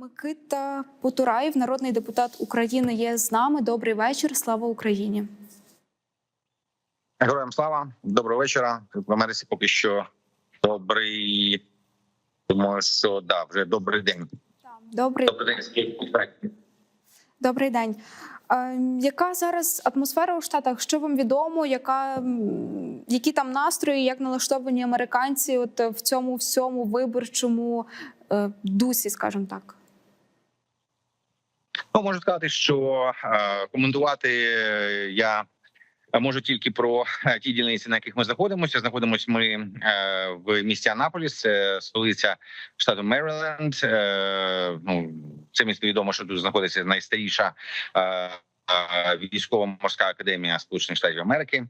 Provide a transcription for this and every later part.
Микита Потураєв, народний депутат України, є з нами. Добрий вечір. Слава Україні. Героям слава, доброго вечора. В Америці поки що добрий. Думаю, що да, вже добрий день. Добрий, Добрий день, добрий день. Е, яка зараз атмосфера у Штатах? Що вам відомо? Яка, які там настрої, як налаштовані американці от в цьому всьому виборчому е, дусі, скажімо так? Ну, можу сказати, що е, коментувати е, я можу тільки про е, ті дільниці, на яких ми знаходимося. Знаходимося ми е, в місті Анаполіс, столиця штату Мериленд. Е, ну, це місто відомо, що тут знаходиться найстаріша е, е, військово-морська академія Сполучених Штатів Америки.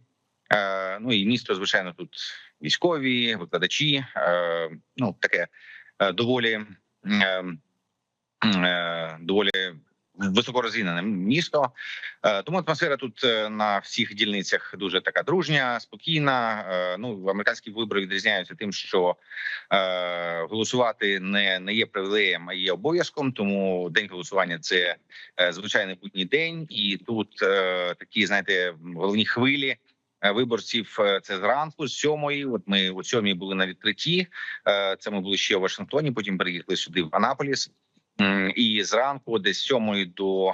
Е, ну і місто, звичайно, тут військові, викладачі. Е, ну таке е, доволі. Е, е, доволі високорозвинене місто. Е, Тому атмосфера тут е, на всіх дільницях дуже така дружня, спокійна. Е, Ну американські вибори відрізняються тим, що голосувати не, не є привілеєм, а є обов'язком. Тому день голосування це звичайний будній день, і тут такі знаєте головні хвилі. Виборців це зранку з сьомої. От ми о сьомій були на відкритті. Це ми були ще у Вашингтоні. Потім переїхали сюди в Анаполіс. І зранку, десь сьомої до е,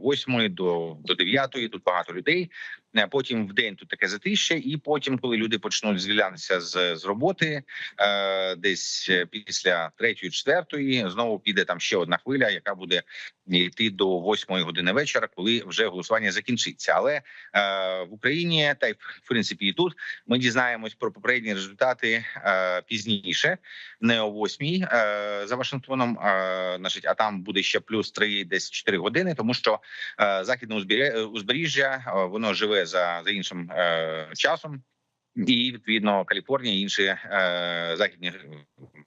восьмої, до до дев'ятої, тут багато людей. Е, Потім в день тут таке затища, і потім, коли люди почнуть звільнятися з, з роботи, е, десь е, після третьої, четвертої, знову піде там ще одна хвиля, яка буде йти до восьмої години вечора, коли вже голосування закінчиться. Але е, в Україні та й в принципі і тут ми дізнаємось про попередні результати е, пізніше, не о восьмій е, за Вашингтоном. Е, значить, а там буде ще плюс три, десь чотири години, тому що е, західне узбережжя е, воно живе за, за іншим е, часом. І відповідно Каліфорнія і інші е, західні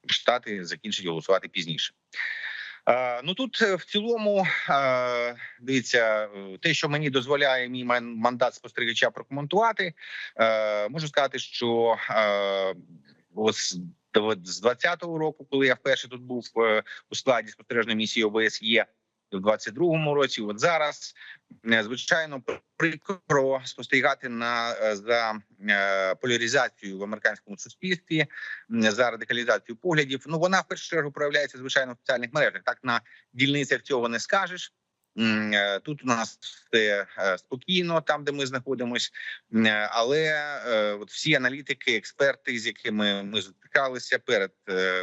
штати закінчать голосувати пізніше. Е, ну тут е, в цілому е, дивіться, те, що мені дозволяє мій мандат спостерігача прокоментувати, е, можу сказати, що е, ось з 20-го року, коли я вперше тут був е, у складі спостережної місії ОБСЄ, в 22-му році, от зараз е, звичайно прикро спостерігати на е, за е, поляризацію в американському суспільстві, за радикалізацію поглядів. Ну вона в першу чергу проявляється звичайно в соціальних мережах. Так на дільницях цього не скажеш. Тут у нас все спокійно, там де ми знаходимось, але от всі аналітики, експерти, з якими ми зустрічалися перед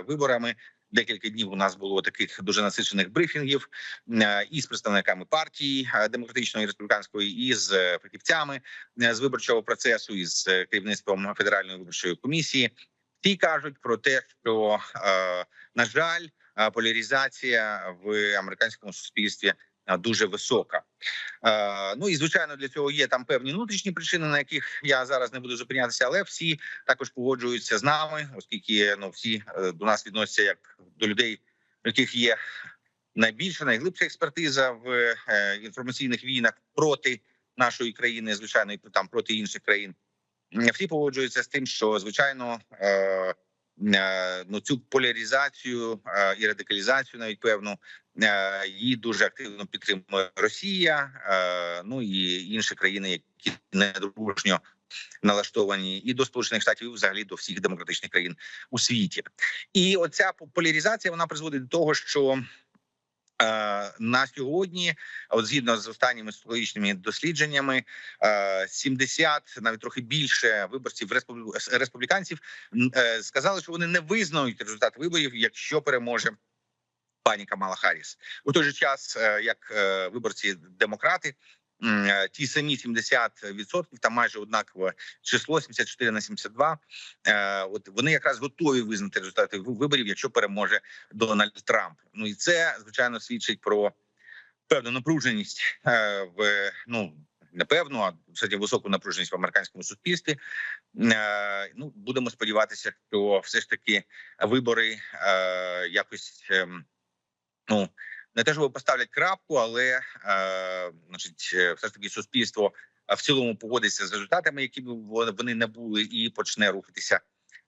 виборами. Декілька днів у нас було таких дуже насичених брифінгів із і з представниками партії е, демократичної і республіканської, і з е, фахівцями е, з виборчого процесу, і з е, керівництвом федеральної виборчої комісії. Ті кажуть про те, що е, на жаль, е, поляризація в американському суспільстві е, дуже висока. Е, Ну і звичайно, для цього є там певні внутрішні причини, на яких я зараз не буду зупинятися, але всі також погоджуються з нами, оскільки ну всі е, до нас відносяться як до людей, у яких є найбільша, найглибша експертиза в е, інформаційних війнах проти нашої країни, звичайно, і там проти інших країн. Всі погоджуються з тим, що звичайно. Е, Ну, цю поляризацію е, і радикалізацію, навіть певну, е, її дуже активно підтримує Росія, ну і інші країни, які недружньо налаштовані і до сполучених штатів, і взагалі до всіх демократичних країн у світі. І оця поляризація вона призводить до того, що на сьогодні, от згідно з останніми соціологічними дослідженнями, е, 70, навіть трохи більше виборців республі- республіканців е, сказали, що вони не визнають результат виборів, якщо переможе. Пані Камала Харріс. у той же час, е, як е, виборці демократи, е, ті самі 70%, там майже однакове число 74 на 72, е, От вони якраз готові визнати результати виборів, якщо переможе Дональд Трамп. Ну і це звичайно свідчить про певну напруженість е, в ну. Напевно, а кстати, високу напруженість в американському суспільстві. Е, Ну будемо сподіватися, що все ж таки вибори е, якось ем, ну не те, що поставлять крапку, але е, значить, е, все ж таки суспільство е, в цілому погодиться з результатами, які б вони- не були, і почне рухатися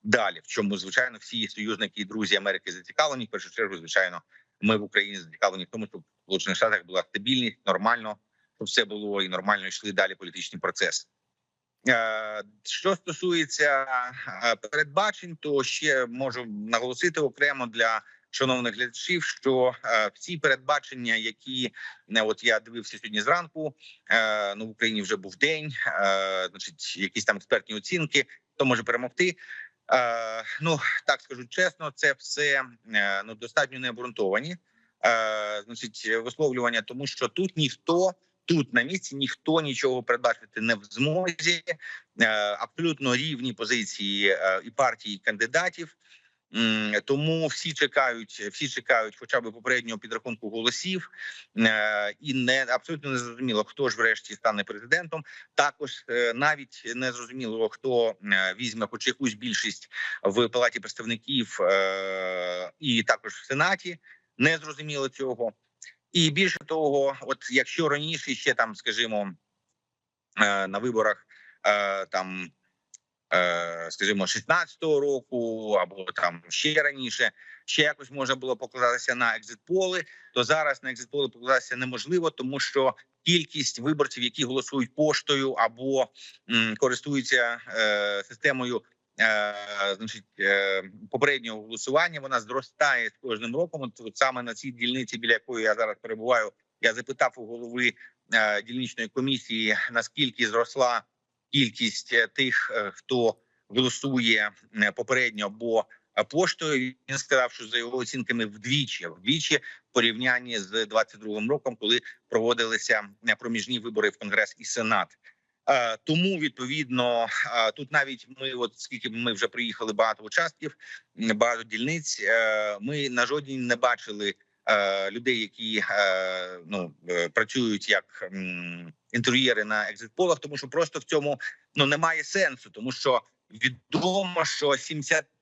далі. В чому звичайно всі союзники і друзі Америки зацікавлені. В першу чергу, звичайно, ми в Україні зацікавлені в тому, щоб в Сполучених Штатах була стабільність, нормально, щоб все було і нормально йшли далі політичні процеси. Що стосується передбачень, то ще можу наголосити окремо для шановних глядачів, що е, всі передбачення, які не от я дивився сьогодні зранку. е, Ну в Україні вже був день, е, значить, якісь там експертні оцінки, хто може перемогти. Е, Ну так скажу чесно, це все е, ну достатньо необґрунтовані. Е, Значить, висловлювання, тому що тут ніхто. Тут на місці ніхто нічого передбачити не в змозі. Е, Абсолютно рівні позиції е, і партії, і кандидатів. Тому всі чекають, всі чекають, хоча б попереднього підрахунку голосів, Е, і не абсолютно не зрозуміло, хто ж врешті стане президентом. Також е, навіть не зрозуміло, хто е, візьме хоч якусь більшість в палаті представників і також в сенаті. Не зрозуміло цього. І більше того, от якщо раніше ще там, скажімо, на виборах там, скажімо, 16-го року або там ще раніше, ще якось можна було покладатися на екзитполи, то зараз на екзитполи покладатися неможливо, тому що кількість виборців, які голосують поштою або м, користуються е, системою. Е, значить, е, попереднього голосування вона зростає з кожним роком. От, саме на цій дільниці, біля якої я зараз перебуваю, я запитав у голови е, дільничної комісії, наскільки зросла кількість е, тих, е, хто голосує е, попередньо або поштою. Він сказав, що за його оцінками вдвічі, вдвічі в порівнянні з 22-м роком, коли проводилися проміжні вибори в Конгрес і Сенат. Тому відповідно тут навіть ми, от скільки ми вже приїхали багато участків, багато дільниць. Ми на жодній не бачили людей, які е, ну е, працюють як інтер'єри на екзитполах, тому що просто в цьому ну немає сенсу, тому що відомо, що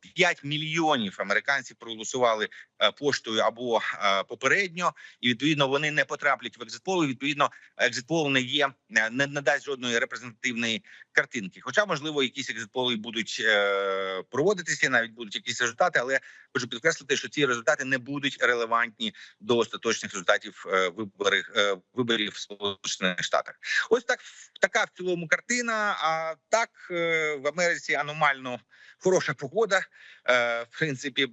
75 мільйонів американців проголосували е, поштою або е, попередньо, і відповідно вони не потраплять в екзитпол. Відповідно, екзитпол не є е, не надасть жодної репрезентативної картинки. Хоча, можливо, якісь екзитполи будуть проводитися, навіть будуть якісь результати, але хочу підкреслити, що ці результати не будуть релевантні до остаточних результатів виборів, виборів Сполучених Штатах. Ось так така в цілому картина. А так в Америці аномально хороша погода. Е, в принципі,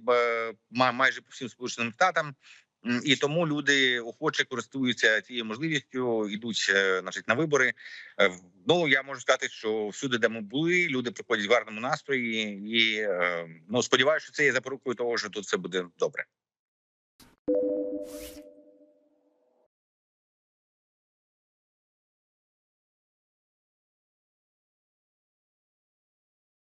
майже по всім сполученим штатам. І тому люди охоче користуються цією можливістю, йдуть е, значить, на вибори. Е, Ну я можу сказати, що всюди, де ми були, люди приходять в гарному настрої, і ну сподіваюся, що це є запорукою того, що тут все буде добре.